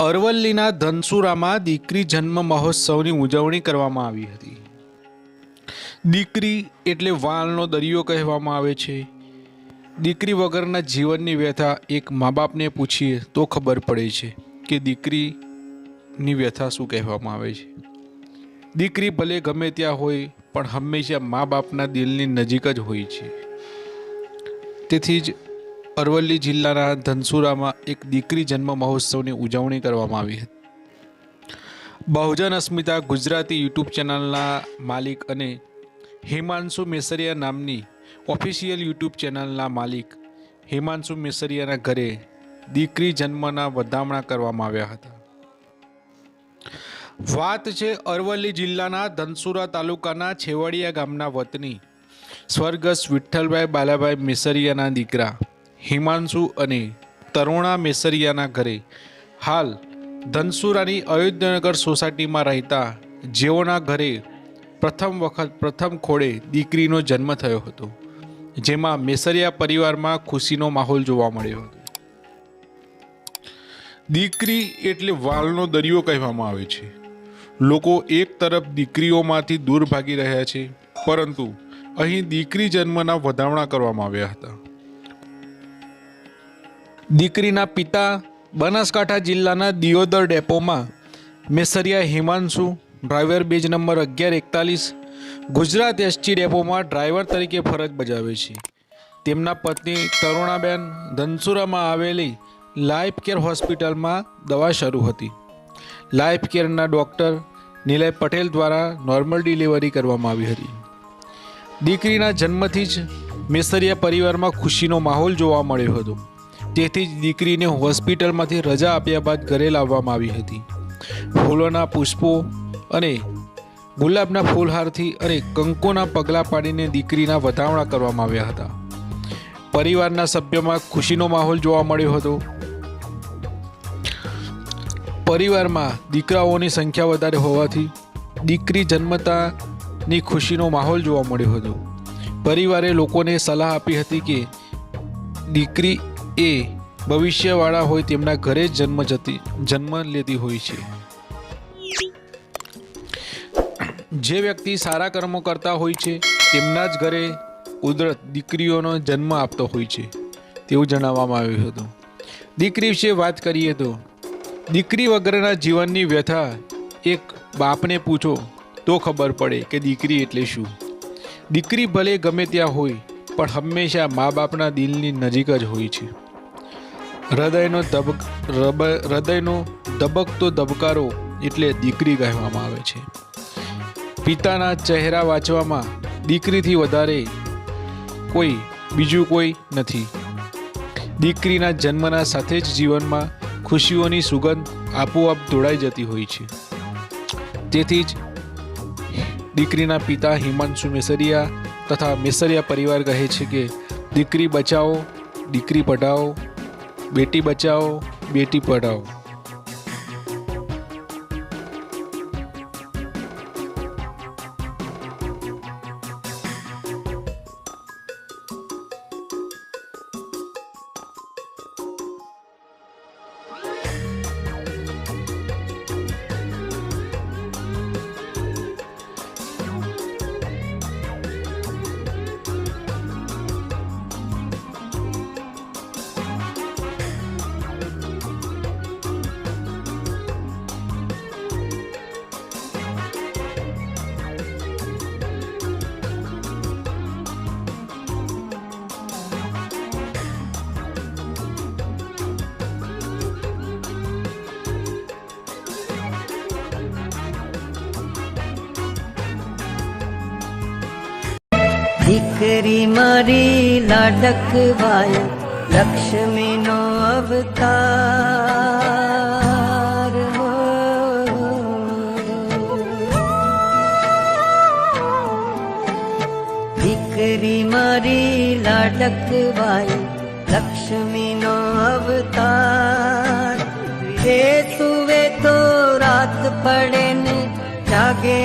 અરવલ્લીના ધનસુરામાં દીકરી જન્મ મહોત્સવની ઉજવણી કરવામાં આવી હતી. દીકરી એટલે વાલનો દરિયો કહેવામાં આવે છે. દીકરી વગરના જીવનની વ્યથા એક મા બાપને પૂછીએ તો ખબર પડે છે કે દીકરીની વ્યથા શું કહેવામાં આવે છે. દીકરી ભલે ગમે ત્યાં હોય, પણ હંમેશા મા બાપના દિલની નજીક જ હોય છે. તેથી જ અરવલ્લી જિલ્લાના ધનસુરામાં એક દીકરી જન્મ મહોત્સવની ઉજવણી કરવામાં આવી હતી. બહુજન અસ્મિતા ગુજરાતી યુટ્યુબ ચેનલના માલિક અને હિમાંશુ મેસરિયા નામની ઓફિશિયલ યુટ્યુબ ચેનલના માલિક હિમાંશુ મેસરિયાના ઘરે દીકરી જન્મના વધામણા કરવામાં આવ્યા હતા. વાત છે અરવલ્લી જિલ્લાના ધનસુરા તાલુકાના છેવાડિયા ગામના વતની સ્વર્ગસ્થ વિઠ્ઠલભાઈ બાલાભાઈ મેસરિયાના દીકરા હિમાંશુ અને તરુણા મેસરિયાના ઘરે. હાલ, ધનસુરાની અયોધ્યાનગર સોસાયટીમાં રહેતા જેઓના ઘરે પ્રથમ વખત, પ્રથમ ખોળે દીકરીનો જન્મ થયો હતો, જેમાં મેસરિયા પરિવારમાં ખુશીનો માહોલ જોવા મળ્યો હતો. દીકરી એટલે વાલનો દરિયો કહેવામાં આવે છે. લોકો એક તરફ દીકરીઓમાંથી દૂર ભાગી રહ્યા છે, પરંતુ અહીં દીકરી જન્મના વધામણા કરવામાં આવ્યા હતા. દીકરીના પિતા બનાસકાંઠા જિલ્લાના Deodar ડેપોમાં Mesariya Himanshu, driver badge number અગિયાર એકતાલીસ, ગુજરાત એસટી ડેપોમાં ડ્રાઈવર તરીકે ફરજ બજાવે છે. તેમના પત્ની તરુણાબેન ધનસુરામાં આવેલી લાઈફ કેર હોસ્પિટલમાં દવા શરૂ હતી. લાઈફ કેરના ડૉક્ટર નિલય પટેલ દ્વારા નોર્મલ ડિલિવરી કરવામાં આવી હતી. દીકરીના જન્મથી જ મેસરિયા પરિવારમાં ખુશીનો માહોલ જોવા મળ્યો હતો. તેથી જ દીકરીને હોસ્પિટલમાંથી રજા આપ્યા બાદ ઘરે લાવવામાં આવી હતી. ફૂલોના પુષ્પો અને ગુલાબના ફૂલહારથી અને કંકોના પગલાં પાડીને દીકરીના વધામણા કરવામાં આવ્યા હતા. પરિવારના સભ્યોમાં ખુશીનો માહોલ જોવા મળ્યો હતો. પરિવારમાં દીકરાઓની સંખ્યા વધારે હોવાથી દીકરી જન્મતાની ખુશીનો માહોલ જોવા મળ્યો હતો. પરિવારે લોકોને સલાહ આપી હતી કે દીકરી એ ભવિષ્યવાળા હોય તેમના ઘરે જ જન્મ જતી, જન્મ લેતી હોય છે. જે વ્યક્તિ સારા કર્મો કરતા હોય છે, તેમના જ ઘરે કુદરત દીકરીઓનો જન્મ આપતો હોય છે, તેવું જણાવવામાં આવ્યું હતું. દીકરી વિશે વાત કરીએ તો, દીકરી વગરના જીવનની વ્યથા એક બાપને પૂછો તો ખબર પડે કે દીકરી એટલે શું. દીકરી ભલે ગમે ત્યાં હોય, પણ હંમેશા મા બાપના દિલની નજીક જ હોય છે. હૃદયનો ધબક હૃદયનો ધબકતો ધબકારો એટલે દીકરી કહેવામાં આવે છે. પિતાના ચહેરા વાંચવામાં દીકરીથી વધારે કોઈ બીજું કોઈ નથી. દીકરીના જન્મના સાથે જ જીવનમાં ખુશીઓની સુગંધ આપોઆપ દોડાઈ જતી હોય છે. તેથી જ દીકરીના પિતા હિમાંશુ મેસરિયા તથા મેસરિયા પરિવાર કહે છે કે, દીકરી બચાવો, દીકરી પઢાઓ બેટી બચાવો બેટી પઢાઓ દીકરી મારી લાડકવાય લક્ષ્મીનો અવતાર હો. દીકરી મારી લાડકવાય લક્ષ્મીનો અવતાર તે સુવે તો રાત પડે ને જાગે